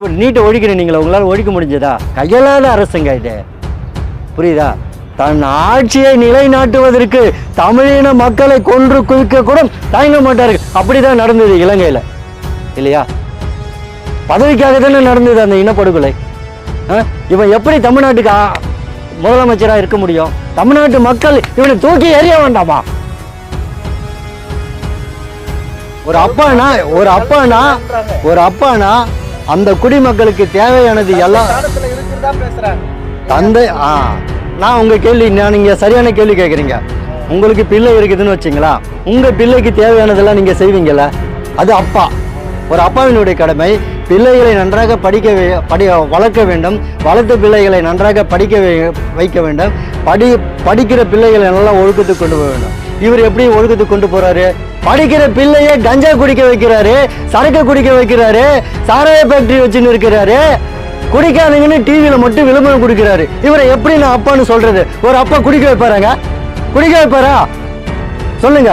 இப்போ நீட்டை ஒழிக்கணும் நீங்களா உங்களால் ஒழிக்க முடிஞ்சதா? கையலாத அரசுங்க இது. புரியுதா? தன் ஆட்சியை நிலைநாட்டுவதற்கு தமிழின மக்களை கொன்று குவிக்க கூட தயங்க மாட்டார்கள். அப்படிதான் நடந்தது இலங்கையில். இல்லையா? பதவிக்காக தானே நடந்தது அந்த இனப்படுகொலை. இவன் எப்படி தமிழ்நாட்டுக்கு முதலமைச்சராக முதலமைச்சரா இருக்க முடியும்? தமிழ்நாட்டு மக்கள் இவனை தூக்கி எறிய வேண்டாமா? ஒரு அப்பானா ஒரு அப்பானா ஒரு அப்பானா அந்த குடிமக்களுக்கு தேவையானது எல்லாம் தந்தை ஆ. நான் உங்க கேள்வி நான் நீங்க சரியான கேள்வி கேட்குறீங்க உங்களுக்கு பிள்ளை இருக்குதுன்னு வச்சுங்களா உங்க பிள்ளைக்கு தேவையானதெல்லாம் நீங்க செய்வீங்கல்ல அது அப்பா. ஒரு அப்பாவினுடைய கடமை பிள்ளைகளை நன்றாக படிக்க படி வளர்க்க வேண்டும். வளர்த்த பிள்ளைகளை நன்றாக படிக்க வைக்க வேண்டும். படி படிக்கிற பிள்ளைகளை நல்லா ஒழுக்கத்துக்கு கொண்டு போக வேண்டும். இவர் எப்படி ஒழுக்கத்துக்கு கொண்டு போறாரு? படிக்கிற பிள்ளையை கஞ்சா குடிக்க வைக்கிறாரு சரக்கு குடிக்க வைக்கிறாரு சாராய ஃபேக்டரி வச்சுன்னு இருக்கிறாரு. குடிக்காதீங்கன்னு டிவியில மட்டும் விளம்பரம் கொடுக்கிறாரு. இவரை எப்படி நான் அப்பான்னு சொல்றது? ஒரு அப்பா குடிக்க வைப்பாராங்க? குடிக்க வைப்பாரா? சொல்லுங்க.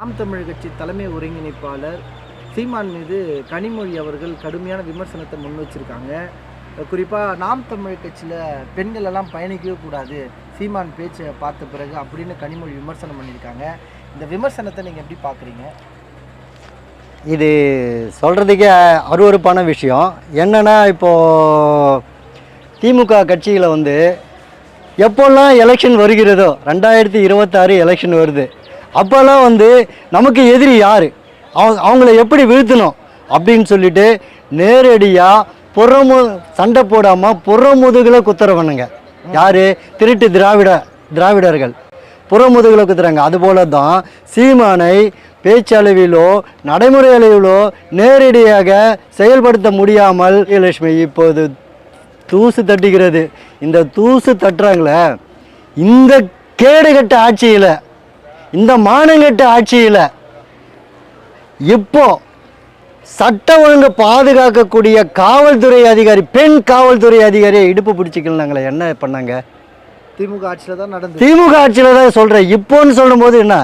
நாம் தமிழ் கட்சி தலைமை ஒருங்கிணைப்பாளர் சீமான் மீது கனிமொழி அவர்கள் கடுமையான விமர்சனத்தை முன் வச்சிருக்காங்க குறிப்பாக நாம் தமிழ் கட்சியில் பெண்கள் எல்லாம் பயணிக்கவே கூடாது. சீமான் பேச்சை பார்த்த பிறகு அப்படின்னு கனிமொழி விமர்சனம் பண்ணியிருக்காங்க. இந்த விமர்சனத்தை நீங்கள் எப்படி பார்க்குறீங்க? இது சொல்கிறதுக்கே அருவருப்பான விஷயம். என்னென்னா இப்போ திமுக கட்சியில் வந்து எப்போல்லாம் எலெக்ஷன் வருகிறதோ ரெண்டாயிரத்தி இருபத்தாறு எலெக்ஷன் வருது அப்போல்லாம் வந்து நமக்கு எதிரி யார்? அவங்க அவங்கள எப்படி வீழ்த்தணும்? அப்படின்னு சொல்லிட்டு நேரடியாக புறமு சண்டை போடாமல் புறமுதுகில் குத்துறவனுங்க யார்? திருட்டு திராவிட திராவிடர்கள். புறமுதுகில் குத்துறாங்க அதுபோல தான் சீமானை பேச்சளவிலோ நடைமுறை அளவிலோ நேரடியாக செயல்படுத்த முடியாமல் லட்சுமி இப்போது தூசு தட்டுகிறது. இந்த தூசு தட்டுறாங்களே இந்த கேடுகட்ட ஆட்சியில் இந்த மானங்கெட்ட ஆட்சியில் இப்போ சட்ட ஒழுங்கு பாதுகாக்கக்கூடிய காவல்துறை அதிகாரி பெண் காவல்துறை அதிகாரியை இடுப்பு பிடிச்சிக்கலாங்களே என்ன பண்ணாங்க? திமுக ஆட்சியில் தான் நடந்தது. திமுக ஆட்சியில் தான் சொல்கிறேன் இப்போன்னு சொல்லும்போது என்ன.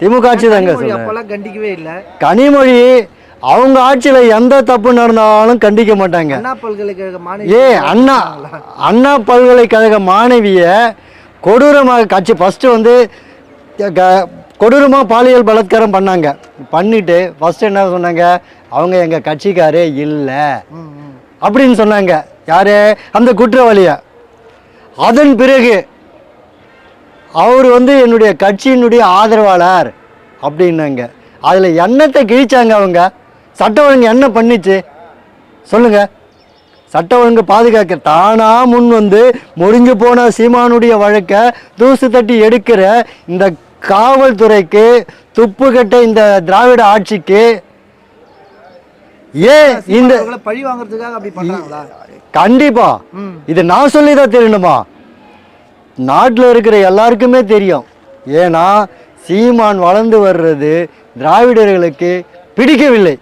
திமுக ஆட்சி தாங்க அப்போல்லாம் கண்டிக்கவே இல்லை. கனிமொழி அவங்க ஆட்சியில் எந்த தப்பு நடந்தாலும் கண்டிக்க மாட்டாங்க. அண்ணா பல்கலைக்கழக மாணவி ஏ அண்ணா அண்ணா பல்கலைக்கழக மாணவிய கொடூரமாக கட்சி ஃபஸ்ட்டு வந்து கொடூரமாக பாலியல் பலாத்காரம் பண்ணாங்க. பண்ணிட்டு ஃபஸ்ட்டு என்ன சொன்னாங்க? அவங்க எங்கள் கட்சிக்காரே இல்லை. அப்படின்னு சொன்னாங்க. யாரு? அந்த குற்றவாளிய. அதன் பிறகு அவர் வந்து என்னுடைய கட்சியினுடைய ஆதரவாளர் அப்படின்னாங்க. அதில் என்னத்தை கிழிச்சாங்க அவங்க? சட்ட ஒழுங்கு என்ன பண்ணிச்சு? சொல்லுங்க. சட்ட ஒழுங்கு பாதுகாக்க தானா முன் வந்து முடிஞ்சு போன சீமானுடைய வழக்கை தூசு தட்டி எடுக்கிற இந்த காவல்துறைக்கு துப்பு கட்ட இந்த திராவிட ஆட்சிக்கு ஏன் இந்த பழி வாங்குறதுக்காக அப்படி பண்றாங்களா? கண்டிப்பா. இது நான் சொல்லி தான் தெரியணுமா? நாட்டில் இருக்கிற எல்லாருக்குமே தெரியும். ஏன்னா சீமான் வளர்ந்து வர்றது திராவிடர்களுக்கு பிடிக்கவில்லை.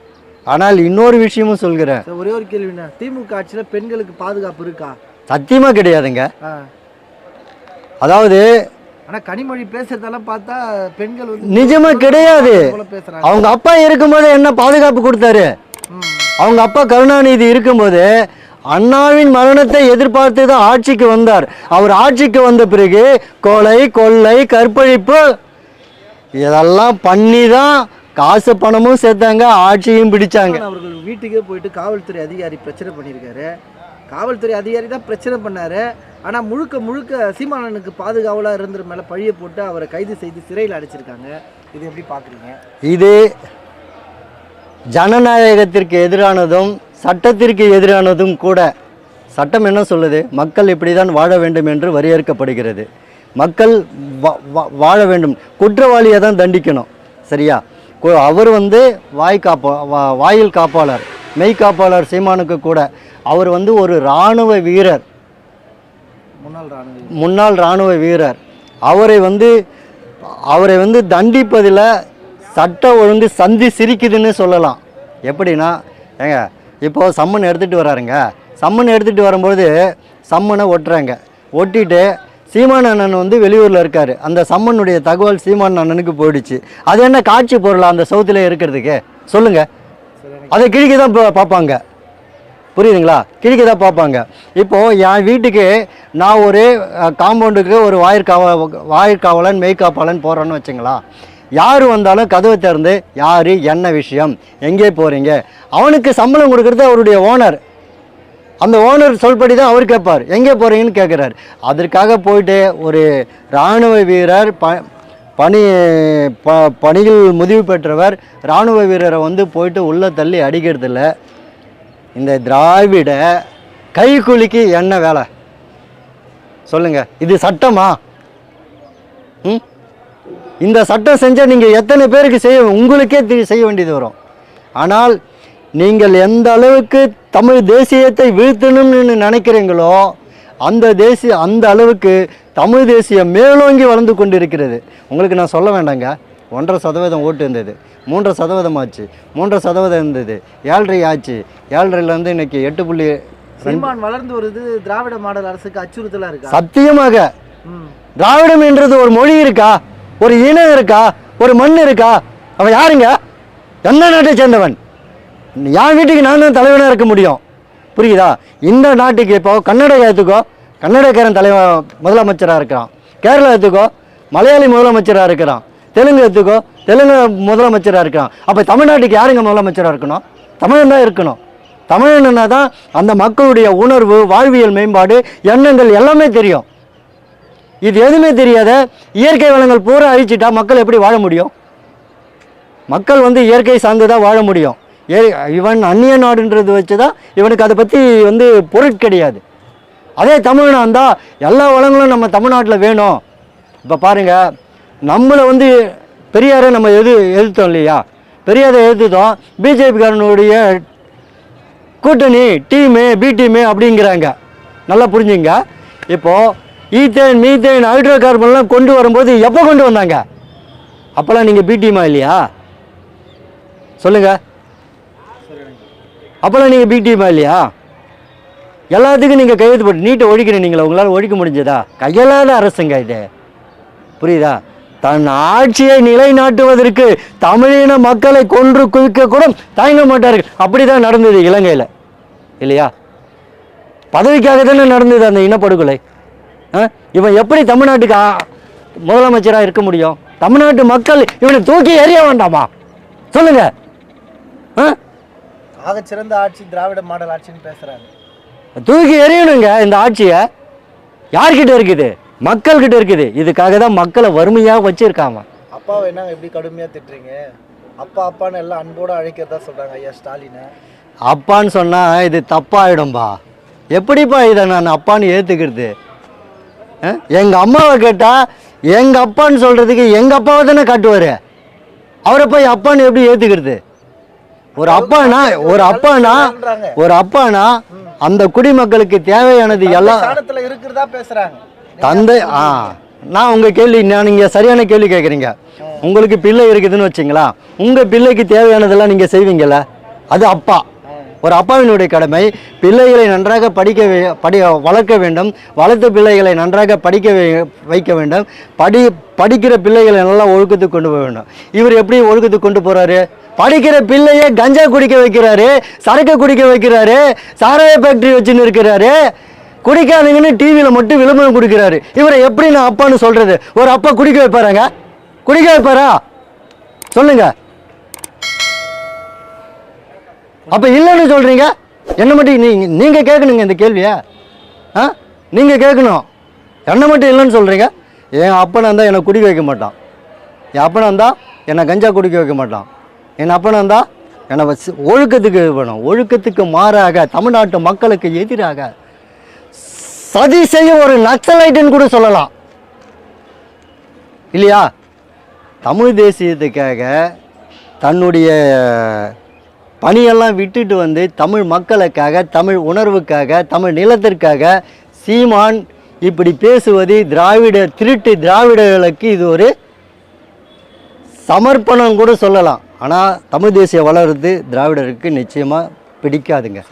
ஆனால் இன்னொரு விஷயமும் சொல்கிறேன். ஒரே ஒரு கேள்விண்ணா திமுக ஆட்சியில் பெண்களுக்கு பாதுகாப்பு இருக்கா? சத்தியமாக கிடையாதுங்க. அதாவது ஆனா கனிமொழி பேசுறதெல்லாம் பார்த்தா பெண்கள் வந்து நிஜமா கிடையாது. பேசுறாங்க. அவங்க அப்பா இருக்கும்போது என்ன பாதுகாப்பு கொடுத்தாரு. அவங்க அப்பா கருணாநிதி இருக்கும்போது அண்ணாவின் மரணத்தை எதிர்பார்த்து தான் ஆட்சிக்கு வந்தார். அவர் ஆட்சிக்கு வந்த பிறகு கொலை கொள்ளை கற்பழிப்பு இதெல்லாம் பண்ணி தான் காசு பணமும் சேர்த்தாங்க ஆட்சியும் பிடிச்சாங்க. அவர்கள் வீட்டுக்கே போயிட்டு காவல்துறை அதிகாரி பிரச்சனை பண்ணியிருக்காரு. காவல்துறை அதிகாரி தான் பிரச்சனை பண்ணாரு. ஆனால் முழுக்க முழுக்க சீமானனுக்கு பாதுகாவலாக இருந்துற மேலே பழியை போட்டு அவரை கைது செய்து சிறையில் அடைச்சிருக்காங்க. இது எப்படி பார்க்குறீங்க இது ஜனநாயகத்திற்கு எதிரானதும் சட்டத்திற்கு எதிரானதும் கூட சட்டம் என்ன சொல்லுது? மக்கள் இப்படி தான் வாழ வேண்டும் என்று வரையறுக்கப்படுகிறது. மக்கள் வா- வா- வாழ வேண்டும். குற்றவாளியை தான் தண்டிக்கணும். சரியா? அவர் வந்து வாய் காப்பா வா- வாயில் காப்பாளர் மெய் காப்பாளர் சீமானுக்கு கூட. அவர் வந்து ஒரு இராணுவ வீரர். முன்னாள் ராணுவ முன்னாள் இராணுவ வீரர். அவரை வந்து அவரை வந்து தண்டிப்பதில் சட்ட ஒழுங்கு சந்தி சிரிக்குதுன்னு சொல்லலாம். எப்படின்னா ஏங்க இப்போ சம்மன் எடுத்துகிட்டு வராருங்க. சம்மன் எடுத்துகிட்டு வரும்போது சம்மனை ஒட்டுறாங்க. ஒட்டிட்டு சீமான் அண்ணன் வந்து வெளியூரில் இருக்கார். அந்த சம்மனுடைய தகவல் சீமான் அண்ணனுக்கு போயிடுச்சு. அது என்ன காட்சி பொருளா அந்த சவுத்தில் இருக்கிறதுக்கு? சொல்லுங்கள் அதை கிழிக்க தான் பார்ப்பாங்க. புரியுதுங்களா? கிழிக்க தான் பார்ப்பாங்க. இப்போது என் வீட்டுக்கு நான் ஒரு காம்பவுண்டுக்கு ஒரு வாயிற்காவ வாயிற்காவலன் மெய்காப்பாளன் போகிறேன்னு வச்சுங்களா? யார் வந்தாலும் கதவை திறந்து யார்? என்ன விஷயம்? எங்கே போகிறீங்க அவனுக்கு சம்பளம் கொடுக்குறது அவருடைய ஓனர். அந்த ஓனர் சொல்படி தான் அவர் கேட்பார். எங்கே போகிறீங்கன்னு கேட்குறாரு. அதற்காக போயிட்டு ஒரு இராணுவ வீரர் ப பணி ப பணியில் முதிவு பெற்றவர் இராணுவ வீரரை வந்து போயிட்டு உள்ளே தள்ளி அடிக்கிறதில்ல. இந்த திராவிட கைக்கூலிக்கு என்ன வேலை? சொல்லுங்க. இது சட்டமா? ம்? இந்த சட்டம் செஞ்சால் நீங்கள் எத்தனை பேருக்கு செய்ய உங்களுக்கே செய்ய வேண்டியது வரும். ஆனால் நீங்கள் எந்த அளவுக்கு தமிழ் தேசியத்தை வீழ்த்தணும்னு நினைக்கிறீங்களோ அந்த தேசிய அந்த அளவுக்கு தமிழ் தேசியம் மேலோங்கி வளர்ந்து கொண்டு இருக்கிறது உங்களுக்கு நான் சொல்ல வேண்டாங்க. ஒன்றரை சதவீதம் ஓட்டு இருந்தது. மூன்றரை சதவீதம் ஆச்சு. மூன்றரை சதவீதம் இருந்தது. ஏழரை ஆச்சு. ஏழரைலேருந்து இன்னைக்கு எட்டு புள்ளி சீமான் வளர்ந்து வருது. திராவிட மாடல் அரசுக்கு அச்சுறுத்தலா இருக்கா? சத்தியமாக. திராவிடம் என்றது ஒரு மொழி இருக்கா? ஒரு இனம் இருக்கா? ஒரு மண் இருக்கா? அவன் யாருங்க? எந்த நாட்டை சேர்ந்தவன்? என் வீட்டுக்கு நான் தான் தலைவனாக இருக்க முடியும். புரியுதா? இந்த நாட்டுக்கு இப்போ கர்நாடகா எடுத்துக்கோ. கன்னடக்காரன் தலைவன் முதலமைச்சராக இருக்கிறான். கேரளா எடுத்துக்கோ. மலையாளி முதலமைச்சராக இருக்கிறான். தெலுங்கு எடுத்துக்கோ தெலுங்கு முதலமைச்சராக இருக்கான் அப்போ தமிழ்நாட்டுக்கு யாருங்க முதலமைச்சராக இருக்கணும்? தமிழன் தான் இருக்கணும். தமிழன்னா தான் அந்த மக்களுடைய உணர்வு வாழ்வியல் மேம்பாடு எண்ணங்கள் எல்லாமே தெரியும். இது எதுவுமே தெரியாத இயற்கை வளங்கள் பூரா அழிச்சிட்டா மக்கள் எப்படி வாழ முடியும்? மக்கள் வந்து இயற்கை சார்ந்து தான் வாழ முடியும். ஏ இவன் அந்நிய நாடுன்றது வச்சு தான் இவனுக்கு அதை பற்றி வந்து பொருட் கிடையாது. அதே தமிழனா இருந்தால் எல்லா வளங்களும் நம்ம தமிழ்நாட்டில் வேணும். இப்போ பாருங்கள் நம்மளை வந்து பெரியாரை நம்ம எது எதிர்த்தோம் இல்லையா? பெரியாரை எதிர்த்தோம் பிஜேபிக்காரனுடைய கூட்டணி டீமு பி டீமு அப்படிங்கிறாங்க. நல்லா புரிஞ்சுங்க. இப்போது ஈத்தேன் மீத்தேன் ஹைட்ரோ கார்பன்லாம் கொண்டு வரும்போது எப்போ கொண்டு வந்தாங்க? அப்போல்லாம் நீங்கள் பி டீமா இல்லையா? சொல்லுங்கள் அப்போல்லாம் நீங்கள் பி டீமா இல்லையா? எல்லாத்துக்கும் நீங்கள் கையெழுத்து போட்டு நீட்டை ஒழிக்கிறீங்களா உங்களால் ஒழிக்க முடிஞ்சதா? கையெல்லாத அரசுங்க இது. புரியுதா? தன் ஆட்சியை நிலைநாட்டுவதற்கு தமிழின மக்களை கொன்று குவிக்க கூட தயங்க மாட்டார்கள். அப்படி தான் நடந்தது இலங்கையில். இல்லையா? பதவிக்காக தானே நடந்தது அந்த இனப்படுகொலை? இவன் எப்படி தமிழ்நாட்டுக்கு முதலமைச்சராக இருக்க முடியும்? தமிழ்நாட்டு மக்கள் இவனை தூக்கி எறிய வேண்டாமா? சொல்லுங்க? ஆக சிறந்த ஆட்சி திராவிட மாடல் ஆட்சின்னு பேசுறாங்க தூக்கி எறியணுங்க இந்த ஆட்சியை. யார்கிட்ட இருக்குது? மக்கள்கிட்ட இருக்குது. இதுக்காக தான் மக்களை வறுமையாக வச்சிருக்காங்க. அப்பாவை என்னங்க எப்படி கடுமையா திட்டுறீங்க? அப்பா அப்பான்னு எல்லாம் அன்போடு அழைக்கிறதா சொல்றாங்க ஐயா ஸ்டாலினை. அப்பான்னு சொன்னால் இது தப்பாயிடும்பா. எப்படிப்பா இதை நான் அப்பான்னு ஏற்றுக்கிறது எங்கள் அம்மாவை கேட்டால் எங்கள் அப்பான்னு சொல்கிறதுக்கு எங்கள் அப்பாவை தானே காட்டுவார்? அவரை போய் அப்பான்னு எப்படி ஏற்றுக்கிறது ஒரு அப்பானா ஒரு அப்பானா ஒரு அப்பானா அந்த குடிமக்களுக்கு தேவையானது எல்லாம் இருக்கிறதா பேசுறாங்க. தந்தை ஆ. நான் உங்கள் கேள்வி நான் நீங்கள் சரியான கேள்வி கேட்குறீங்க. உங்களுக்கு பிள்ளை இருக்குதுன்னு வச்சிங்களா உங்கள் பிள்ளைக்கு தேவையானதெல்லாம் நீங்கள் செய்வீங்கள்ல அது அப்பா. ஒரு அப்பாவினுடைய கடமை பிள்ளைகளை நன்றாக படிக்க படி வளர்க்க வேண்டும் வளர்த்த பிள்ளைகளை நன்றாக படிக்க வைக்க வேண்டும் படி படிக்கிற பிள்ளைகளை நல்லா ஒழுக்கத்துக்கு கொண்டு போக வேண்டும். இவர் எப்படி ஒழுக்கத்துக்கு கொண்டு போறாரு? படிக்கிற பிள்ளையை கஞ்சா குடிக்க வைக்கிறாரு சரக்கு குடிக்க வைக்கிறாரு சாராய ஃபேக்டரி வச்சுன்னு இருக்கிறாரு குடிக்காதீங்கன்னு டிவியில் மட்டும் விளம்பரம் கொடுக்குறாரு. இவரை எப்படி நான் அப்பான்னு சொல்கிறது ஒரு அப்பா குடிக்க வைப்பாராங்க? குடிக்க வைப்பாரா? சொல்லுங்க. அப்ப இல்லைன்னு சொல்றீங்க? என்ன மட்டும் நீங்கள் நீங்க கேட்கணுங்க இந்த கேள்வியை. ஆ? நீங்க கேட்கணும். என்ன மட்டும் இல்லைன்னு சொல்றீங்க? என் அப்பனா இருந்தால் என்னை குடிக்க வைக்க மாட்டான். என் அப்பனா இருந்தால் என்னை கஞ்சா குடிக்க வைக்க மாட்டான். என் அப்பனா இருந்தால் என்னை ஒழுக்கத்துக்கு இது பண்ணும். ஒழுக்கத்துக்கு மாறாக தமிழ்நாட்டு மக்களுக்கு எதிராக சதி செய்யும் ஒரு நக்சலைட்டுன்னு கூட சொல்லலாம். இல்லையா? தமிழ் தேசியத்துக்காக தன்னுடைய பணியெல்லாம் விட்டுட்டு வந்து தமிழ் மக்களுக்காக தமிழ் உணர்வுக்காக தமிழ் நிலத்திற்காக சீமான் இப்படி பேசுவது திராவிட திருட்டு திராவிடர்களுக்கு இது ஒரு சமர்ப்பணம் கூட சொல்லலாம். ஆனால் தமிழ் தேசியம் வளருது திராவிடருக்கு நிச்சயமாக பிடிக்காதுங்க.